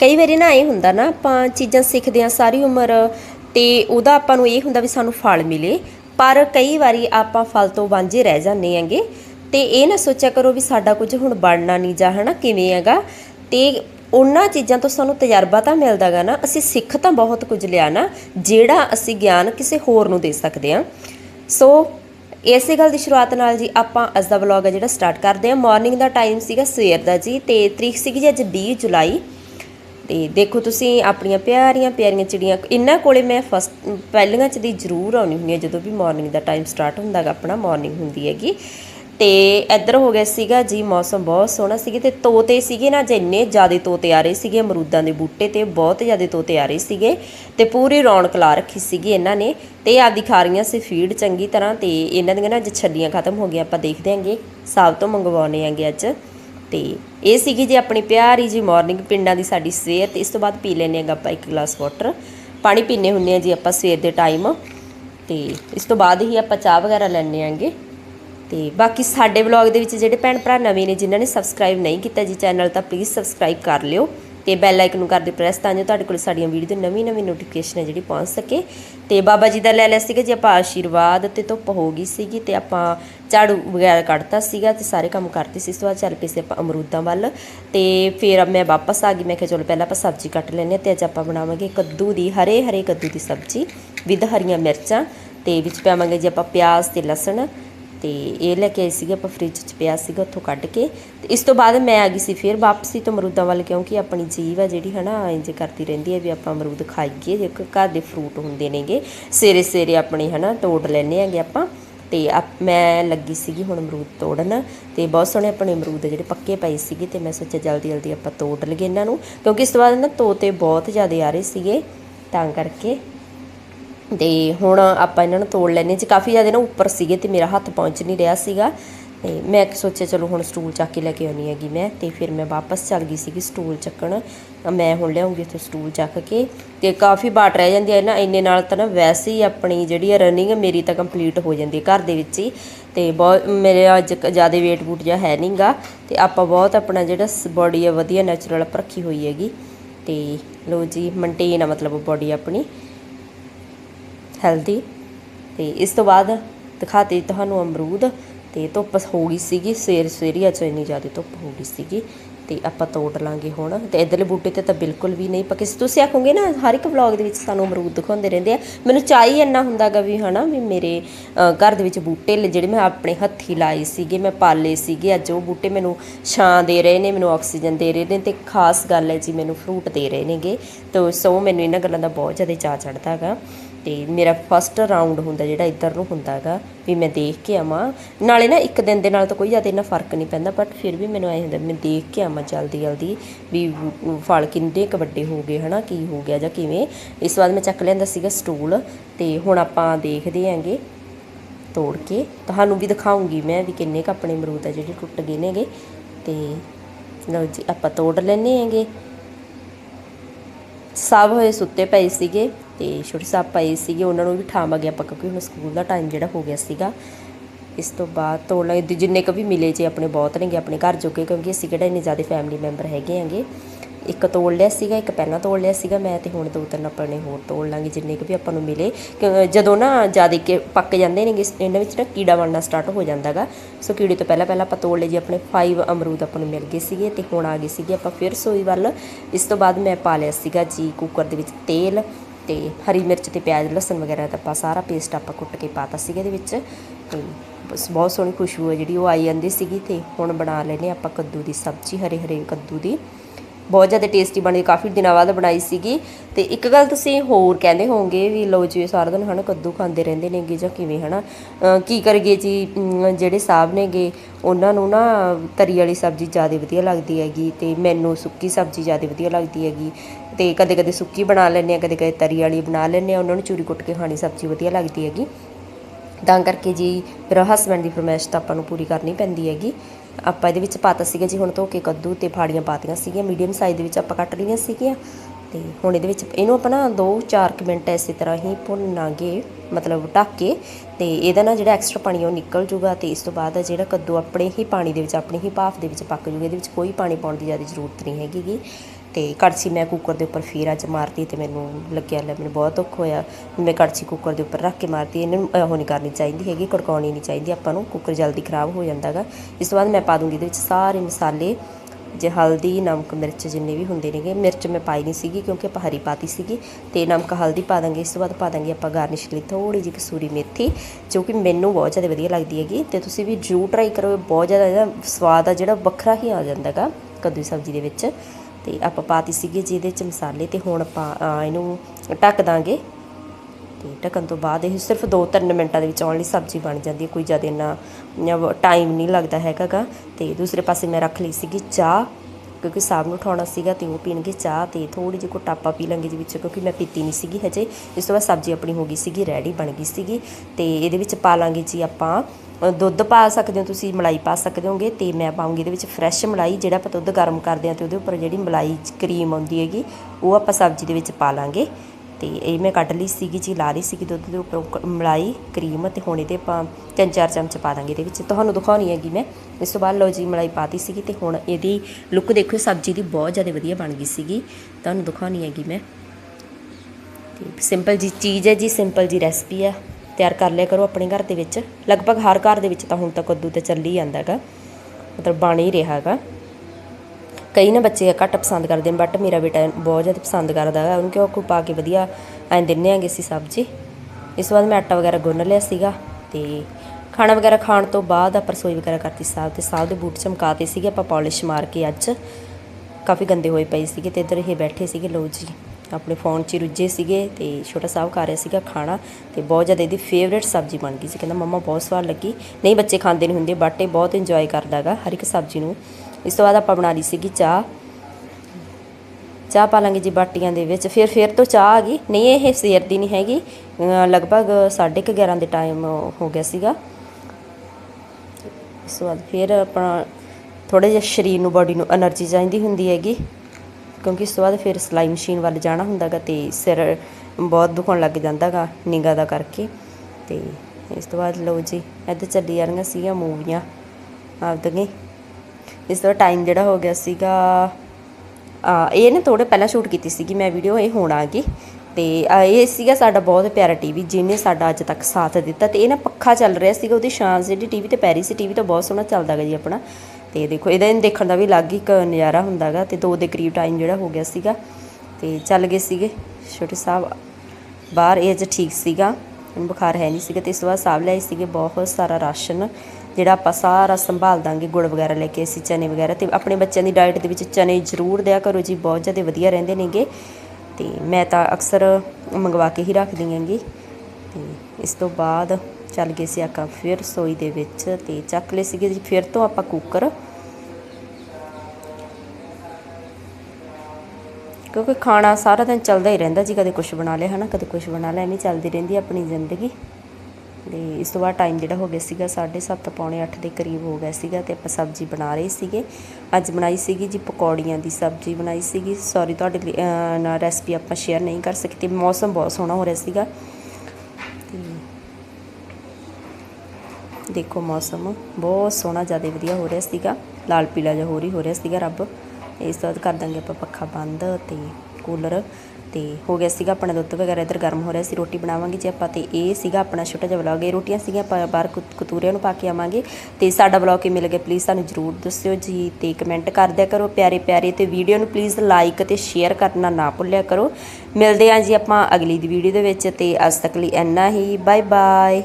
ਕਈ ਵਾਰੀ ਨਾ ਇਹ ਹੁੰਦਾ ਨਾ, ਆਪਾਂ ਚੀਜ਼ਾਂ ਸਿੱਖਦੇ ਆ ਸਾਰੀ ਉਮਰ ਤੇ ਉਹਦਾ ਆਪਾਂ ਨੂੰ ਇਹ ਹੁੰਦਾ ਵੀ ਸਾਨੂੰ ਫਲ ਮਿਲੇ, ਪਰ ਕਈ ਵਾਰੀ ਆਪਾਂ ਫਲ ਤੋਂ ਵਾਂਝੇ ਰਹਿ ਜਾਂਦੇ ਆਂਗੇ ਤੇ ਇਹ ਨਾ ਸੋਚਿਆ ਕਰੋ ਵੀ ਸਾਡਾ ਕੁਝ ਹੁਣ ਬਣਨਾ ਨਹੀਂ ਜਾਂ ਹਨਾ ਕਿਵੇਂ ਹੈਗਾ ਤੇ ਉਹਨਾਂ ਚੀਜ਼ਾਂ ਤੋਂ ਸਾਨੂੰ ਤਜਰਬਾ ਤਾਂ ਮਿਲਦਾਗਾ ਨਾ, ਅਸੀਂ ਸਿੱਖ ਤਾਂ ਬਹੁਤ ਕੁਝ ਲਿਆ ਨਾ, ਜਿਹੜਾ ਅਸੀਂ ਗਿਆਨ ਕਿਸੇ ਹੋਰ ਨੂੰ ਦੇ ਸਕਦੇ ਹਾਂ। ਸੋ ਇਸੇ ਗੱਲ ਦੀ ਸ਼ੁਰੂਆਤ ਨਾਲ ਜੀ ਆਪਾਂ ਅੱਜ ਦਾ ਵਲੌਗ ਹੈ ਜਿਹੜਾ ਸਟਾਰਟ ਕਰਦੇ ਹਾਂ। ਮਾਰਨਿੰਗ ਦਾ ਟਾਈਮ ਸੀਗਾ ਸਵੇਰ ਦਾ ਜੀ ਤੇ ਤਰੀਕ ਸੀਗੀ ਜੀ ਅੱਜ 20 ਜੁਲਾਈ। ਤੇ ਦੇਖੋ ਤੁਸੀਂ ਆਪਣੀਆਂ ਪਿਆਰੀਆਂ ਪਿਆਰੀਆਂ ਚਿੜੀਆਂ, ਇਹਨਾਂ ਕੋਲੇ ਮੈਂ ਫਸਟ, ਪਹਿਲੀਆਂ ਚ ਦੀ ਜ਼ਰੂਰ ਆਉਣੀ ਹੁੰਦੀ ਹੈ ਜਦੋਂ ਵੀ ਮਾਰਨਿੰਗ ਦਾ ਟਾਈਮ ਸਟਾਰਟ ਹੁੰਦਾਗਾ ਆਪਣਾ ਮਾਰਨਿੰਗ ਹੁੰਦੀ ਹੈਗੀ। ਤੇ ਇੱਧਰ ਹੋ ਗਿਆ ਸੀਗਾ ਜੀ, ਮੌਸਮ ਬਹੁਤ ਸੋਹਣਾ ਸੀਗੇ ਤੇ ਤੋਤੇ ਸੀਗੇ ਨਾ ਜਿੰਨੇ ਜ਼ਿਆਦੇ ਤੋਤੇ ਆ ਰਹੇ ਸੀਗੇ, ਅਮਰੂਦਾਂ ਦੇ ਬੂਟੇ ਤੇ ਬਹੁਤ ਜ਼ਿਆਦੇ ਤੋਤੇ ਆ ਰਹੇ ਸੀਗੇ ਤੇ ਪੂਰੀ ਰੌਣਕ ਲਾ ਰੱਖੀ ਸੀਗੀ ਇਹਨਾਂ ਨੇ ਤੇ ਇਹ ਆਪਦੀ ਖਾ ਰਹੀਆਂ ਸੀ ਫੀਡ ਚੰਗੀ ਤਰ੍ਹਾਂ ਤੇ ਇਹਨਾਂ ਦੀਆਂ ਨਾ ਅੱਜ ਛੱਲੀਆਂ ਖਤਮ ਹੋ ਗਈਆਂ, ਆਪਾਂ ਦੇਖਦੇ ਹਾਂਗੇ ਸਾਬ ਤੋਂ ਮੰਗਵਾਉਣੇ ਆਂਗੇ ਅੱਜ। ਤੇ ਇਹ ਸੀਗੀ ਜੀ ਆਪਣੀ ਪਿਆਰੀ ਜੀ ਮਾਰਨਿੰਗ ਪਿੰਡਾਂ ਦੀ ਸਾਡੀ ਸਵੇਰ ਤੇ ਇਸ ਤੋਂ ਬਾਅਦ ਪੀ ਲੈਨੇ ਆਂਗਾ ਆਪਾਂ ਇੱਕ ਗਲਾਸ ਵਾਟਰ ਪਾਣੀ ਪੀਨੇ ਹੁੰਨੇ ਆ ਜੀ ਆਪਾਂ ਸਵੇਰ ਦੇ ਟਾਈਮ ਤੇ ਇਸ ਤੋਂ ਬਾਅਦ ਹੀ ਆਪਾਂ ਚਾਹ ਵਗੈਰਾ ਲੈਣੇ ਆਂਗੇ ਤੇ ਬਾਕੀ ਸਾਡੇ ਵਲੌਗ ਦੇ ਵਿੱਚ ਜਿਹੜੇ ਭੈਣ ਭਰਾ ਨਵੇਂ ਨੇ, ਜਿਨ੍ਹਾਂ ਨੇ ਸਬਸਕ੍ਰਾਈਬ ਨਹੀਂ ਕੀਤਾ ਜੀ ਚੈਨਲ ਤਾਂ ਪਲੀਜ਼ ਸਬਸਕ੍ਰਾਈਬ ਕਰ ਲਿਓ। ਤੇ ਬੈਲ ਆਈਕਨ ਨੂੰ ਕਰਦੇ ਦਿਓ ਪ੍ਰੈਸ ਤਾਂ ਜੋ ਤੁਹਾਡੇ ਕੋਲ ਸਾਡੀਆਂ ਵੀਡੀਓ ਦੀ ਨਵੀਂ ਨਵੀਂ ਨੋਟੀਫਿਕੇਸ਼ਨ ਹੈ ਜਿਹੜੀ ਪਹੁੰਚ ਸਕੇ। ਤੇ ਬਾਬਾ ਜੀ ਦਾ ਲੈ ਲਿਆ ਸੀਗਾ ਜੀ ਆਪਾਂ ਆਸ਼ੀਰਵਾਦ ਤੇ ਧੁੱਪ ਹੋ ਗਈ ਸੀਗੀ ਤੇ ਆਪਾਂ ਝਾੜੂ ਵਗੈਰਾ ਕੱਢਤਾ ਸੀਗਾ ਤੇ ਸਾਰੇ ਕੰਮ ਕਰਤੇ ਸੀ। ਇਸ ਤੋਂ ਬਾਅਦ ਚੱਲ ਪਏ ਸੀ ਆਪਾਂ ਅਮਰੂਦਾਂ ਵੱਲ ਤੇ ਫਿਰ ਮੈਂ ਵਾਪਸ ਆ ਗਈ। ਮੈਂ ਕਿਹਾ ਚਲੋ ਪਹਿਲਾਂ ਆਪਾਂ ਸਬਜ਼ੀ ਕੱਟ ਲੈਂਦੇ ਹਾਂ ਤੇ ਅੱਜ ਆਪਾਂ ਬਣਾਵਾਂਗੇ ਕੱਦੂ ਦੀ, ਹਰੇ ਹਰੇ ਕੱਦੂ ਦੀ ਸਬਜ਼ੀ ਵਿਦ ਹਰੀਆਂ ਮਿਰਚਾਂ ਤੇ ਵਿੱਚ ਪਾਵਾਂਗੇ ਜੀ ਆਪਾਂ ਪਿਆਜ਼ ਤੇ ਲਸਣ ਤੇ ਇਹ ਲੈ ਕੇ ਆਈ ਸੀਗੀ, ਆਪਾਂ ਫ੍ਰਿਜ 'ਚ ਪਿਆ ਸੀਗਾ ਉੱਥੋਂ ਕੱਢ ਕੇ। ਤੇ ਇਸ ਤੋਂ ਬਾਅਦ ਮੈਂ ਆ ਗਈ ਸੀ ਫਿਰ ਵਾਪਸੀ ਤੋਂ ਅਮਰੂਦਾਂ ਵੱਲ, ਕਿਉਂਕਿ ਆਪਣੀ ਜੀਵ ਆ ਜਿਹੜੀ ਹਨਾ ਇੰਜ ਕਰਦੀ ਰਹਿੰਦੀ ਹੈ ਵੀ ਆਪਾਂ ਅਮਰੂਦ ਖਾਈਏ, ਜੇ ਘਰ ਦੇ ਫਰੂਟ ਹੁੰਦੇ ਨੇਗੇ ਸਵੇਰੇ ਸਵੇਰੇ ਆਪਣੀ ਹਨਾ ਤੋੜ ਲੈਣੇ ਆਂਗੇ ਆਪਾਂ। ਤੇ ਆਪ- ਮੈਂ ਲੱਗੀ ਸੀਗੀ ਹੁਣ ਅਮਰੂਦ ਤੋੜਨ, ਤੇ ਬਹੁਤ ਸੋਹਣੇ ਆਪਣੇ ਅਮਰੂਦ ਜਿਹੜੇ ਪੱਕੇ ਪਏ ਸੀਗੇ, ਤੇ ਮੈਂ ਸੋਚਿਆ ਜਲਦੀ ਜਲਦੀ ਆਪਾਂ ਤੋੜ ਲਈਏ ਇਹਨਾਂ ਨੂੰ, ਕਿਉਂਕਿ ਇਸ ਤੋਂ ਬਾਅਦ ਨਾ ਤੋਤੇ ਬਹੁਤ ਜ਼ਿਆਦਾ ਆ ਰਹੇ ਸੀਗੇ, ਤਾਂ ਕਰਕੇ ਤੇ ਹੁਣ ਆਪਾਂ ਇਹਨਾਂ ਨੂੰ ਤੋੜ ਲੈਨੇ ਜੀ ਕਾਫੀ ਜ਼ਿਆਦਾ ਨਾ ਉੱਪਰ ਸੀਗੇ ਤੇ ਮੇਰਾ ਹੱਥ ਪਹੁੰਚ ਨਹੀਂ ਰਿਹਾ ਸੀਗਾ। ਤੇ ਮੈਂ ਸੋਚਿਆ, ਚਲੋ ਹੁਣ ਸਟੂਲ ਚੱਕ ਕੇ ਲੈ ਕੇ ਆਉਣੀ ਹੈਗੀ ਮੈਂ। ਤੇ ਫਿਰ ਮੈਂ ਵਾਪਸ ਚੱਲ ਗਈ ਸੀਗੀ ਸਟੂਲ ਚੱਕਣ। ਮੈਂ ਹੁਣ ਲਿਆਉਂਗੀ ਇੱਥੇ ਸਟੂਲ ਚੱਕ ਕੇ। ਤੇ ਕਾਫੀ ਬਾਟ ਰਹਿ ਜਾਂਦੀ ਹੈ ਨਾ, ਇੰਨੇ ਨਾਲ ਤਾਂ ਨਾ ਵੈਸੇ ਹੀ ਆਪਣੀ ਜਿਹੜੀ ਰਨਿੰਗ ਮੇਰੀ ਤਾਂ ਕੰਪਲੀਟ ਹੋ ਜਾਂਦੀ ਹੈ ਘਰ ਦੇ ਵਿੱਚ ਹੀ। ਤੇ ਬਹੁਤ ਮੇਰੇ ਅੱਜ ਜ਼ਿਆਦਾ weight ਬੂਟ ਜਿਹਾ ਹੈ ਨਹੀਂਗਾ ਤੇ ਆਪਾਂ ਬਹੁਤ ਆਪਣਾ ਜਿਹੜਾ ਬੋਡੀ ਹੈ ਵਧੀਆ ਨੈਚੁਰਲ ਰੱਖੀ ਹੋਈ ਹੈਗੀ। ਤੇ ਲੋ ਜੀ ਮੇਨਟੇਨ ਆ ਮਤਲਬ ਬੋਡੀ ਆਪਣੀ। ਹੈਲਦੀ ਤੇ ਇਸ ਤੋਂ ਬਾਅਦ ਦਿਖਾਤੇ ਤੁਹਾਨੂੰ ਅਮਰੂਦ। ਤੇ ਧੁੱਪ ਹੋ ਗਈ ਸੀਗੀ, ਸਵੇਰ ਸਵੇਰੀਆ ਚ ਇੰਨੀ ਜ਼ਿਆਦਾ ਧੁੱਪ ਹੋ ਗਈ ਸੀਗੀ। ਤੇ ਆਪਾਂ ਤੋੜ ਲਾਂਗੇ ਹੁਣ। ਤੇ ਇਧਰਲੇ ਬੂਟੇ ਤੇ ਤਾਂ ਬਿਲਕੁਲ ਵੀ ਨਹੀਂ ਪੱਕੇ। ਤੁਸੀਂ ਆਖੋਗੇ ਨਾ, ਹਰ ਇੱਕ ਵਲੌਗ ਦੇ ਵਿੱਚ ਸਾਨੂੰ ਅਮਰੂਦ ਦਿਖਾਉਂਦੇ ਰਹਿੰਦੇ ਆ। ਮੈਨੂੰ ਚਾਹੀ ਇੰਨਾ ਹੁੰਦਾਗਾ ਵੀ ਹਨਾ, ਵੀ ਮੇਰੇ ਘਰ ਦੇ ਵਿੱਚ ਬੂਟੇ ਜਿਹੜੇ ਮੈਂ ਆਪਣੇ ਹੱਥੀ ਲਾਏ ਸੀਗੇ, ਮੈਂ ਪਾਲੇ ਸੀਗੇ। ਅੱਜ ਉਹ ਬੂਟੇ ਮੈਨੂੰ ਛਾਂ ਦੇ ਰਹੇ ਨੇ, ਮੈਨੂੰ ਆਕਸੀਜਨ ਦੇ ਰਹੇ ਨੇ। ਤੇ ਖਾਸ ਗੱਲ ਹੈ ਜੀ, ਮੈਨੂੰ ਫਰੂਟ ਦੇ ਰਹੇ ਨੇਗੇ। ਤੇ, ਸੋ ਮੈਨੂੰ ਇਹਨਾਂ ਗੱਲਾਂ ਦਾ ਬਹੁਤ ਜ਼ਿਆਦਾ ਚਾਅ ਚੜਦਾ ਹੈਗਾ ਤੇ ਮੇਰਾ ਫਸਟ ਰਾਉਂਡ ਹੁੰਦਾ ਜਿਹੜਾ ਇੱਧਰ ਨੂੰ ਹੁੰਦਾ ਹੈਗਾ, ਵੀ ਮੈਂ ਦੇਖ ਕੇ ਆਵਾਂ। ਨਾਲੇ ਨਾ ਇੱਕ ਦਿਨ ਦੇ ਨਾਲ ਤਾਂ ਕੋਈ ਜ਼ਿਆਦਾ ਇੰਨਾ ਫ਼ਰਕ ਨਹੀਂ ਪੈਂਦਾ ਬਟ ਫਿਰ ਵੀ ਮੈਨੂੰ ਐ ਹੁੰਦਾ ਮੈਂ ਦੇਖ ਕੇ ਆਵਾਂ ਜਲਦੀ ਜਲਦੀ ਵੀ ਫਲ ਕਿੰਨੇ ਕੁ ਵੱਡੇ ਹੋ ਗਏ, ਹਨਾ, ਕੀ ਹੋ ਗਿਆ ਜਾਂ ਕਿਵੇਂ। ਇਸ ਵਾਰ ਮੈਂ ਚੱਕ ਲਿਆਂਦਾ ਸੀਗਾ ਸਟੂਲ ਤੇ ਹੁਣ ਆਪਾਂ ਦੇਖਦੇ ਆਂਗੇ ਤੋੜ ਕੇ। ਤੁਹਾਨੂੰ ਵੀ ਦਿਖਾਉਂਗੀ ਮੈਂ ਵੀ ਕਿੰਨੇ ਕੁ ਆਪਣੇ ਅਮਰੂਦ ਆ ਜਿਹੜੇ ਟੁੱਟ ਗਏ ਨੇਗੇ। ਤੇ ਲਓ ਜੀ, ਆਪਾਂ ਤੋੜ ਲੈਨੇ ਆਂਗੇ ਸਭ ਹੋਏ ਸੁੱਤੇ ਪਏ ਸੀਗੇ। ਤੇ ਛੋਟੇ ਸਾਹਿਬ ਪਏ ਸੀਗੇ, ਉਹਨਾਂ ਨੂੰ ਵੀ ਠਾਮ ਆ ਠਾਵਾਂਗੇ ਆਪਾਂ ਕਿਉਂਕਿ ਹੁਣ ਸਕੂਲ ਦਾ ਟਾਈਮ ਜਿਹੜਾ ਹੋ ਗਿਆ ਸੀਗਾ। ਇਸ ਤੋਂ ਬਾਅਦ ਤੋੜ ਲਾਂਗੇ ਜਿੰਨੇ ਕੁ ਵੀ ਮਿਲੇ ਜੇ ਆਪਣੇ ਬਹੁਤ ਨੇਗੇ ਆਪਣੇ ਘਰ ਜੋਗੇ, ਕਿਉਂਕਿ ਅਸੀਂ ਕਿਹੜਾ ਇੰਨੇ ਜ਼ਿਆਦਾ ਫੈਮਿਲੀ ਮੈਂਬਰ ਹੈਗੇ ਆਂਗੇ। ਇੱਕ ਤੋੜ ਲਿਆ ਸੀਗਾ, ਇੱਕ ਪਹਿਲਾਂ ਤੋੜ ਲਿਆ ਸੀਗਾ, ਮੈਂ ਤੇ ਹੁਣ ਦੋ ਤਿੰਨ ਆਪਣੇ ਹੋਰ ਤੋੜ ਲਾਂਗੇ, ਜਿੰਨੇ ਕੁ ਵੀ ਆਪਾਂ ਨੂੰ ਮਿਲੇ। ਕਿਉਂ- ਜਦੋਂ ਨਾ ਜ਼ਿਆਦਾ ਕਿ ਪੱਕ ਜਾਂਦੇ ਨੇਗੇ ਇਹਨਾਂ ਵਿੱਚ ਨਾ ਕੀੜਾ ਬਣਨਾ ਸਟਾਰਟ ਹੋ ਜਾਂਦਾਗਾ। ਸੋ ਕੀੜੇ ਤੋਂ ਪਹਿਲਾਂ ਪਹਿਲਾਂ ਆਪਾਂ ਤੋੜ ਲਏ ਜੀ, ਆਪਣੇ 5 ਅਮਰੂਦ ਆਪਾਂ ਨੂੰ ਮਿਲ ਗਏ ਸੀਗੇ ਤੇ ਹੁਣ ਆ ਗਏ ਸੀਗੇ ਆਪਾਂ ਫਿਰ ਸੋਈ ਵੱਲ। ਇਸ ਤੋਂ ਬਾਅਦ ਮੈਂ ਪਾ ਲਿਆ ਸੀਗਾ ਜੀ ਕੁੱਕਰ ਦੇ ਵਿੱਚ ਤੇਲ। ਤੇ ਹਰੀ ਮਿਰਚ ਤੇ ਪਿਆਜ਼, ਲਸਣ ਵਗੈਰਾ ਦਾ ਆਪਾਂ ਸਾਰਾ ਪੇਸਟ ਆਪਾਂ ਕੁੱਟ ਕੇ ਪਾਤਾ ਸੀਗਾ ਇਹਦੇ ਵਿੱਚ। ਤੇ ਬਸ ਬਹੁਤ ਸੋਹਣੀ ਖੁਸ਼ਬੂ ਹੈ ਜਿਹੜੀ ਉਹ ਆਈ ਜਾਂਦੀ ਸੀਗੀ ਤੇ ਹੁਣ ਬਣਾ ਲੈਨੇ ਆਪਾਂ ਕੱਦੂ ਦੀ ਸਬਜ਼ੀ, ਹਰੇ ਹਰੇ ਕੱਦੂ ਦੀ। ਬਹੁਤ ਜ਼ਿਆਦਾ ਟੇਸਟੀ ਬਣੀ ਕਾਫੀ ਦਿਨਾਂ ਬਾਅਦ ਬਣਾਈ ਸੀਗੀ। ਤੇ ਇੱਕ ਗੱਲ ਤੁਸੀਂ ਹੋਰ ਕਹਿੰਦੇ ਹੋਵੋਗੇ ਵੀ ਲੋ ਜੀ ਸਾਰਾ ਦਿਨ ਹਨਾ ਕੱਦੂ ਖਾਂਦੇ ਰਹਿੰਦੇ ਨੇਗੇ ਜਾਂ ਕਿਵੇਂ ਹਨਾ? ਅਹ ਕੀ ਕਰਗੇ ਜੀ ਜਿਹੜੇ ਸਾਹਿਬ ਨੇਗੇ, ਉਹਨਾਂ ਨੂੰ ਨਾ ਤਰੀ ਵਾਲੀ ਸਬਜ਼ੀ ਜ਼ਿਆਦਾ ਵਧੀਆ ਲੱਗਦੀ ਹੈਗੀ ਤੇ ਮੈਨੂੰ ਸੁੱਕੀ ਸਬਜ਼ੀ ਜ਼ਿਆਦਾ ਵਧੀਆ ਲੱਗਦੀ ਹੈਗੀ। ਤੇ ਕਦੇ ਕਦੇ ਸੁੱਕੀ ਬਣਾ ਲੈਂਦੇ ਆ ਕਦੇ ਕਦੇ ਤਰੀ ਵਾਲੀ ਬਣਾ ਲੈਂਦੇ ਆ ਉਹਨਾਂ ਨੂੰ ਚੂਰੀ ਕੁੱਟ ਕੇ ਖਾਣੀ ਸਬਜ਼ੀ ਵਧੀਆ ਲੱਗਦੀ ਹੈਗੀ। ਤਾਂ ਕਰਕੇ ਜੀ ਮੇਰਾ ਹਸਬੈਂਡ ਦੀ ਫਰਮਾਇਸ਼ ਤਾਂ ਆਪਾਂ ਨੂੰ ਪੂਰੀ ਕਰਨੀ ਪੈਂਦੀ ਹੈਗੀ। ਆਪਾਂ ਇਹਦੇ ਵਿੱਚ ਪਾਤਾ ਸੀਗਾ ਜੀ ਹੁਣ ਧੋ ਕੇ ਕੱਦੂ ਤੇ ਫਾੜੀਆਂ ਪਾਤੀਆਂ ਸੀਗੀਆਂ। ਮੀਡੀਅਮ ਸਾਈਜ਼ ਦੇ ਵਿੱਚ ਆਪਾਂ ਕੱਟ ਲਈਆਂ ਸੀਗੀਆਂ। ਤੇ ਹੁਣ ਇਹਦੇ ਵਿੱਚ ਇਹਨੂੰ ਆਪਾਂ ਨਾ 2-4 ਮਿੰਟ ਇਸੇ ਤਰ੍ਹਾਂ ਹੀ ਭੁੰਨਾਂਗੇ, ਮਤਲਬ ਢੱਕ ਕੇ। ਤੇ ਇਹਦਾ ਨਾ ਜਿਹੜਾ ਐਕਸਟਰਾ ਪਾਣੀ ਉਹ ਨਿਕਲ ਜੂਗਾ ਤੇ ਇਸ ਤੋਂ ਬਾਅਦ ਜਿਹੜਾ ਕੱਦੂ ਆਪਣੇ ਹੀ ਪਾਣੀ ਦੇ ਵਿੱਚ, ਆਪਣੇ ਹੀ ਭਾਫ ਦੇ ਵਿੱਚ ਪੱਕ ਜੂਗਾ। ਇਹਦੇ ਵਿੱਚ ਕੋਈ ਪਾਣੀ ਪਾਉਣ ਦੀ ਜ਼ਿਆਦਾ ਜ਼ਰੂਰਤ ਨਹੀਂ ਹੈਗੀ ਤੇ ਕੜਛੀ ਮੈਂ ਕੁੱਕਰ ਦੇ ਉੱਪਰ ਫੇਰ ਅੱਜ ਮਾਰਤੀ ਤੇ ਮੈਨੂੰ ਲੱਗਿਆ ਲੈ ਮੈਨੂੰ ਬਹੁਤ ਦੁੱਖ ਹੋਇਆ। ਮੈਂ ਕੜਛੀ ਕੁੱਕਰ ਦੇ ਉੱਪਰ ਰੱਖ ਕੇ ਮਾਰਤੀ, ਇਹਨੂੰ ਉਹ ਨਹੀਂ ਕਰਨੀ ਚਾਹੀਦੀ ਹੈਗੀ, ਕੜਕਾਉਣੀ ਨਹੀਂ ਚਾਹੀਦੀ, ਆਪਾਂ ਨੂੰ ਕੁੱਕਰ ਜਲਦੀ ਖਰਾਬ ਹੋ ਜਾਂਦਾਗਾ ਇਸ ਤੋਂ ਬਾਅਦ ਮੈਂ ਪਾ ਦੂੰਗੀ ਇਹਦੇ ਵਿੱਚ ਸਾਰੇ ਮਸਾਲੇ, ਜੇ ਹਲਦੀ, ਨਮਕ, ਮਿਰਚ ਜਿੰਨੇ ਵੀ ਹੁੰਦੇ ਨੇਗੇ, ਮਿਰਚ ਮੈਂ ਪਾਈ ਨਹੀਂ ਸੀਗੀ ਕਿਉਂਕਿ ਆਪਾਂ ਹਰੀ ਪਾਤੀ ਸੀਗੀ ਤੇ ਨਮਕ, ਹਲਦੀ ਪਾ ਦਾਂਗੇ, ਇਸ ਤੋਂ ਬਾਅਦ ਪਾ ਦਾਂਗੇ ਆਪਾਂ ਗਾਰਨਿਸ਼ ਲਈ ਥੋੜੀ ਜਿਹੀ ਕਸੂਰੀ ਮੇਥੀ, ਜੋ ਕਿ ਮੈਨੂੰ ਬਹੁਤ ਜ਼ਿਆਦਾ ਵਧੀਆ ਲੱਗਦੀ ਹੈਗੀ ਤੇ ਤੁਸੀਂ ਵੀ ਜ਼ਰੂਰ ਟਰਾਈ ਕਰੋ ਬਹੁਤ ਜ਼ਿਆਦਾ ਇਹਦਾ ਸਵਾਦ ਆ, ਜਿਹੜਾ ਵੱਖਰਾ ਹੀ ਆ ਜਾਂਦਾਗਾ ਕੱਦੂ ਦੀ ਸਬਜ਼ੀ ਦੇ ਵਿੱਚ। ਤੇ ਆਪਾਂ ਪਾਤੀ ਸੀਗੀ ਜਿਹਦੇ ਚ ਮਸਾਲੇ ਤੇ ਹੁਣ ਆਪਾਂ ਇਹਨੂੰ ਢੱਕ ਦਾਂਗੇ। ਤੇ ਢੱਕਣ ਤੋਂ ਬਾਅਦ ਇਹ ਸਿਰਫ 2-3 ਮਿੰਟਾਂ ਦੇ ਵਿੱਚ ਆਉਣ ਲਈ ਸਬਜ਼ੀ ਬਣ ਜਾਂਦੀ ਹੈ, ਕੋਈ ਜ਼ਿਆਦਾ ਇੰਨਾ ਟਾਈਮ ਨਹੀਂ ਲੱਗਦਾ ਹੈਗਾ ਗਾ ਤੇ ਦੂਸਰੇ ਪਾਸੇ ਮੈਂ ਰੱਖ ਲਈ ਸੀਗੀ ਚਾਹ, ਕਿਉਂਕਿ ਸਾਗ ਨੂੰ ਉਠਾਉਣਾ ਸੀਗਾ ਤੇ ਉਹ ਪੀਣਗੇ ਚਾਹ ਤੇ ਥੋੜੀ ਜਿਹੀ ਘੁੱਟ ਆਪਾਂ ਪੀ ਲਾਂਗੇ ਜੀ ਵਿੱਚ, ਕਿਉਂਕਿ ਮੈਂ ਪੀਤੀ ਨਹੀਂ ਸੀਗੀ ਹਜੇ। ਇਸ ਤੋਂ ਬਾਅਦ ਸਬਜ਼ੀ ਆਪਣੀ ਹੋ ਗਈ ਸੀਗੀ ਰੈਡੀ ਬਣ ਗਈ ਸੀਗੀ। ਤੇ ਇਹਦੇ ਵਿੱਚ ਪਾ ਲਾਂਗੇ ਜੀ ਆਪਾਂ ਦੁੱਧ ਪਾ ਸਕਦੇ ਹੋ ਤੁਸੀਂ, ਮਲਾਈ ਪਾ ਸਕਦੇ ਹੋਗੇ ਤੇ ਮੈਂ ਪਾਉਂਗੀ ਇਹਦੇ ਵਿੱਚ ਫਰੈਸ਼ ਮਲਾਈ, ਜਿਹੜਾ ਆਪਾਂ ਦੁੱਧ ਗਰਮ ਕਰਦੇ ਆ ਤੇ ਉਹਦੇ ਉੱਪਰ ਜਿਹੜੀ ਮਲਾਈ ਕਰੀਮ ਆਉਂਦੀ ਹੈਗੀ, ਉਹ ਆਪਾਂ ਸਬਜ਼ੀ ਦੇ ਵਿੱਚ ਪਾ ਲਾਂਗੇ। ਤੇ ਇਹ ਮੈਂ ਕੱਢ ਲਈ ਸੀਗੀ ਜੀ ਲਾ ਲਈ ਸੀਗੀ ਦੁੱਧ ਦੇ ਉੱਪਰ ਮਲਾਈ ਕਰੀਮ ਤੇ ਹੁਣ ਇਹਦੇ ਆਪਾਂ ਤਿੰਨ ਚਾਰ ਚਮਚ ਪਾ ਦਾਂਗੇ ਇਹਦੇ ਵਿੱਚ। ਤੁਹਾਨੂੰ ਦਿਖਾਉਣੀ ਹੈਗੀ ਮੈਂ। ਇਸ ਤੋਂ ਬਾਅਦ ਲਓ ਜੀ, ਮਲਾਈ ਪਾਤੀ ਸੀਗੀ ਤੇ ਹੁਣ ਇਹਦੀ ਲੁੱਕ ਦੇਖੋ ਸਬਜ਼ੀ ਦੀ ਬਹੁਤ ਜ਼ਿਆਦਾ ਵਧੀਆ ਬਣ ਗਈ ਸੀਗੀ। ਤੁਹਾਨੂੰ ਦਿਖਾਉਣੀ ਹੈਗੀ ਮੈਂ। ਤੇ ਸਿੰਪਲ ਜੀ ਚੀਜ਼ ਹੈ ਜੀ ਸਿੰਪਲ ਜੀ ਰੈਸਪੀ ਹੈ। ਤਿਆਰ ਕਰ ਲਿਆ ਕਰੋ ਆਪਣੇ ਘਰ ਦੇ ਵਿੱਚ। ਲਗਭਗ ਹਰ ਘਰ ਦੇ ਵਿੱਚ ਤਾਂ ਹੁਣ ਤੱਕ ਕੱਦੂ ਤੇ ਚੱਲ ਹੀ ਜਾਂਦਾ ਹੈਗਾ। ਮਤਲਬ ਬਣ ਹੀ ਰਿਹਾ ਹੈਗਾ। ਕਈ ਨਾ ਬੱਚੇ ਘੱਟ ਪਸੰਦ ਕਰਦੇ ਨੇ ਬਟ ਮੇਰਾ ਬੇਟਾ ਬਹੁਤ ਜ਼ਿਆਦਾ ਪਸੰਦ ਕਰਦਾ ਹੈ ਉਹਨੂੰ ਕਿਉਂਕਿ ਪਾ ਕੇ ਵਧੀਆ ਐਂ ਦਿੰਨੇ ਆਂਗੇ ਅਸੀਂ ਸਬਜ਼ੀ। ਇਸ ਤੋਂ ਬਾਅਦ ਮੈਂ ਆਟਾ ਵਗੈਰਾ ਗੁੰਨ ਲਿਆ ਸੀਗਾ ਤੇ ਖਾਣਾ ਵਗੈਰਾ ਖਾਣ ਤੋਂ ਬਾਅਦ ਆਪਾਂ ਰਸੋਈ ਵਗੈਰਾ ਕਰਤੀ ਸਾਫ਼ ਤੇ ਸਾਫ਼ ਦੇ ਬੂਟ ਚਮਕਾਤੇ ਸੀਗੇ। ਆਪਾਂ ਪਾਲਿਸ਼ ਮਾਰ ਕੇ ਅੱਜ ਕਾਫੀ ਗੰਦੇ ਹੋਏ ਪਏ ਸੀਗੇ ਤੇ ਇੱਧਰ ਇਹ ਬੈਠੇ ਸੀਗੇ। ਲੋ ਜੀ। ਆਪਣੇ ਫੋਨ 'ਚ ਰੁੱਝੇ ਸੀਗੇ ਤੇ ਛੋਟਾ ਸਾਹਿਬ ਖਾ ਰਿਹਾ ਸੀਗਾ ਖਾਣਾ ਤੇ ਬਹੁਤ ਜ਼ਿਆਦਾ ਇਹਦੀ ਫੇਵਰਿਟ ਸਬਜ਼ੀ ਬਣ ਗਈ ਸੀ। ਕਹਿੰਦਾ, ਮੰਮਾ, ਬਹੁਤ ਸਵਾਦ ਲੱਗੀ। ਨਹੀਂ, ਬੱਚੇ ਖਾਂਦੇ ਨਹੀਂ ਹੁੰਦੇ ਬਟ ਇਹ ਬਹੁਤ ਇੰਜੋਏ ਕਰਦਾਗਾ ਹਰ ਇੱਕ ਸਬਜ਼ੀ ਨੂੰ। ਇਸ ਤੋਂ ਬਾਅਦ ਆਪਾਂ ਬਣਾ ਲਈ ਸੀਗੀ ਚਾਹ। ਚਾਹ ਪਾ ਲਾਂਗੇ ਜੀ ਬਾਟੀਆਂ ਦੇ ਵਿੱਚ। ਫਿਰ ਫਿਰ ਤੋਂ ਚਾਹ ਆ ਗਈ। ਨਹੀਂ, ਇਹ ਸਵੇਰ ਦੀ ਨਹੀਂ ਹੈਗੀ। ਲਗਭਗ 11:30 ਦੇ ਟਾਈਮ ਹੋ ਗਿਆ ਸੀਗਾ। ਇਸ ਤੋਂ ਬਾਅਦ ਫਿਰ ਆਪਣਾ ਥੋੜੇ ਜਿਹਾ ਸਰੀਰ ਨੂੰ ਬਾਡੀ ਨੂੰ એનર્ਜੀ ਚਾਹੀਦੀ ਹੁੰਦੀ ਹੈਗੀ। ਕਿਉਂਕਿ ਇਸ ਤੋਂ ਬਾਅਦ ਫਿਰ ਸਿਲਾਈ ਮਸ਼ੀਨ ਵੱਲ ਜਾਣਾ ਹੁੰਦਾਗਾ ਤੇ ਸਿਰ ਬਹੁਤ ਦੁਖਣ ਲੱਗ ਜਾਂਦਾਗਾ ਨਿਗਾ ਦਾ ਕਰਕੇ। ਤੇ ਇਸ ਤੋਂ ਬਾਅਦ ਲਓ ਜੀ, ਇੱਧਰ ਚੱਲੀ ਜਾ ਰਹੀਆਂ ਸੀਗੀਆਂ ਮੂਵੀਆਂ ਆਪਦੀਆਂ। ਇਸ ਤੋਂ ਟਾਈਮ ਜਿਹੜਾ ਹੋ ਗਿਆ ਸੀਗਾ ਇਹ ਨਾ ਥੋੜੇ ਪਹਿਲਾਂ ਸ਼ੂਟ ਕੀਤੀ ਸੀਗੀ ਮੈਂ ਵੀਡੀਓ ਇਹ ਹੁਣ ਆ ਗਈ। ਤੇ ਇਹ ਸੀਗਾ ਸਾਡਾ ਬਹੁਤ ਪਿਆਰਾ ਟੀਵੀ ਜਿਹਨੇ ਸਾਡਾ ਅੱਜ ਤੱਕ ਸਾਥ ਦਿੱਤਾ। ਤੇ ਇਹ ਨਾ ਪੱਖਾ ਚੱਲ ਰਿਹਾ ਸੀਗਾ, ਉਹਦੀ ਛਾਂ ਜਿਹੜੀ ਟੀਵੀ ਤੇ ਪੈ ਰਹੀ ਸੀ ਟੀਵੀ ਤਾਂ ਬਹੁਤ ਸੋਹਣਾ ਚੱਲਦਾ ਗਾ ਜੀ ਆਪਣਾ। ਤੇ ਦੇਖੋ, ਇਹਦਾ ਇਹਨੂੰ ਦੇਖਣ ਦਾ ਵੀ ਅਲੱਗ ਹੀ ਇੱਕ ਨਜ਼ਾਰਾ ਹੁੰਦਾਗਾ ਤੇ ਦੋ ਦੇ ਕਰੀਬ ਟਾਈਮ ਜਿਹੜਾ ਹੋ ਗਿਆ ਸੀਗਾ ਤੇ ਚੱਲ ਗਏ ਸੀਗੇ। ਛੋਟੇ ਸਾਹਿਬ ਬਾਹਰ, ਇਹ ਅੱਜ ਠੀਕ ਸੀਗਾ ਬੁਖਾਰ ਹੈ ਨਹੀਂ ਸੀਗਾ ਤੇ ਇਸ ਤੋਂ ਬਾਅਦ ਸਾਹਬ ਲਿਆਏ ਸੀਗੇ ਬਹੁਤ ਸਾਰਾ ਰਾਸ਼ਨ, ਜਿਹੜਾ ਆਪਾਂ ਸਾਰਾ ਸੰਭਾਲ ਦਾਂਗੇ, ਗੁੜ ਵਗੈਰਾ ਲੈ ਕੇ ਅਸੀਂ ਚਨੇ ਵਗੈਰਾ ਤੇ ਆਪਣੇ ਬੱਚਿਆਂ ਦੀ ਡਾਈਟ ਦੇ ਵਿੱਚ ਚਨੇ ਜ਼ਰੂਰ ਦਿਆ ਕਰੋ ਜੀ, ਬਹੁਤ ਜ਼ਿਆਦਾ ਵਧੀਆ ਰਹਿੰਦੇ ਨੇਗੇ ਤੇ ਮੈਂ ਤਾਂ ਅਕਸਰ ਮੰਗਵਾ ਕੇ ਹੀ ਰੱਖਦੀ ਆਂਗੀ ਤੇ ਇਸ ਤੋਂ ਬਾਅਦ ਚੱਲ ਗਏ ਸੀ ਆਪਾਂ ਫਿਰ ਰਸੋਈ ਦੇ ਵਿੱਚ ਤੇ ਚੱਕ ਲਏ ਸੀਗੇ ਜੀ। ਫਿਰ ਤੋਂ ਆਪਾਂ ਕੁੱਕਰ ਕਿਉਂਕਿ ਖਾਣਾ ਸਾਰਾ ਦਿਨ ਚੱਲਦਾ ਹੀ ਰਹਿੰਦਾ ਜੀ ਕਦੇ ਕੁਝ ਬਣਾ ਲਿਆ ਹਨਾ? ਕਦੇ ਕੁਝ ਬਣਾ ਲਿਆ ਐਵੇਂ ਚੱਲਦੀ ਰਹਿੰਦੀ ਆਪਣੀ ਜ਼ਿੰਦਗੀ। ਤੇ ਇਸ ਤੋਂ ਬਾਅਦ ਟਾਈਮ ਜਿਹੜਾ ਹੋ ਗਿਆ ਸੀਗਾ 7:30 ਪੌਣੇ 8 ਦੇ ਕਰੀਬ ਹੋ ਗਿਆ ਸੀਗਾ ਤੇ ਆਪਾਂ ਸਬਜ਼ੀ ਬਣਾ ਰਹੇ ਸੀਗੇ। ਅੱਜ ਬਣਾਈ ਸੀਗੀ ਜੀ ਪਕੌੜੀਆਂ ਦੀ ਸਬਜ਼ੀ ਬਣਾਈ ਸੀਗੀ। ਸੌਰੀ ਤੁਹਾਡੇ ਲਈ ਅਹ, ਨਾਲ ਰੈਸਪੀ ਆਪਾਂ ਸ਼ੇਅਰ ਨਹੀਂ ਕਰ ਸਕਦੇ ਮੌਸਮ ਬਹੁਤ ਸੋਹਣਾ ਹੋ ਰਿਹਾ ਸੀਗਾ। ਦੇਖੋ ਮੌਸਮ। ਬਹੁਤ ਸੋਹਣਾ, ਜ਼ਿਆਦਾ ਵਧੀਆ ਹੋ ਰਿਹਾ ਸੀਗਾ। ਲਾਲ ਪੀਲਾ ਜਿਹਾ ਹੋਰ ਹੀ ਹੋ ਰਿਹਾ ਸੀਗਾ ਰੱਬ। ਇਸ ਤੋਂ ਬਾਅਦ ਕਰ ਦਾਂਗੇ ਆਪਾਂ ਪੱਖਾ ਬੰਦ ਤੇ ਕੂਲਰ। ਤੇ ਹੋ ਗਿਆ ਸੀਗਾ ਆਪਣਾ ਦੁੱਧ ਵਗੈਰਾ ਇੱਧਰ ਗਰਮ ਹੋ ਰਿਹਾ ਸੀ, ਰੋਟੀ ਬਣਾਵਾਂਗੇ ਜੇ ਆਪਾਂ। ਤੇ ਇਹ ਸੀਗਾ ਆਪਣਾ ਛੋਟਾ ਜਿਹਾ ਵਲੌਗ ਇਹ ਰੋਟੀਆਂ ਸੀਗੀਆਂ ਆਪਾਂ ਬਾਹਰ ਕੁ- ਕਤੂਰਿਆਂ ਨੂੰ ਪਾ ਕੇ ਆਵਾਂਗੇ। ਤੇ ਸਾਡਾ ਵਲੌਗ ਕਿਵੇਂ ਲੱਗਿਆ ਪਲੀਜ਼ ਸਾਨੂੰ ਜਰੂਰ ਦੱਸਿਓ ਜੀ ਤੇ ਕਮੈਂਟ ਕਰ ਦਿਆ ਕਰੋ। ਪਿਆਰੇ ਪਿਆਰੇ ਤੇ ਵੀਡੀਓ ਨੂੰ ਪਲੀਜ਼ ਲਾਈਕ ਤੇ ਸ਼ੇਅਰ ਕਰਨਾ ਨਾ ਭੁੱਲਿਆ ਕਰੋ। ਮਿਲਦੇ ਆਂ ਜੀ ਆਪਾਂ ਅਗਲੀ ਦੀ ਵੀਡੀਓ ਦੇ ਵਿੱਚ ਤੇ ਅੱਜ ਤੱਕ ਲਈ ਇੰਨਾ ਹੀ। Bye bye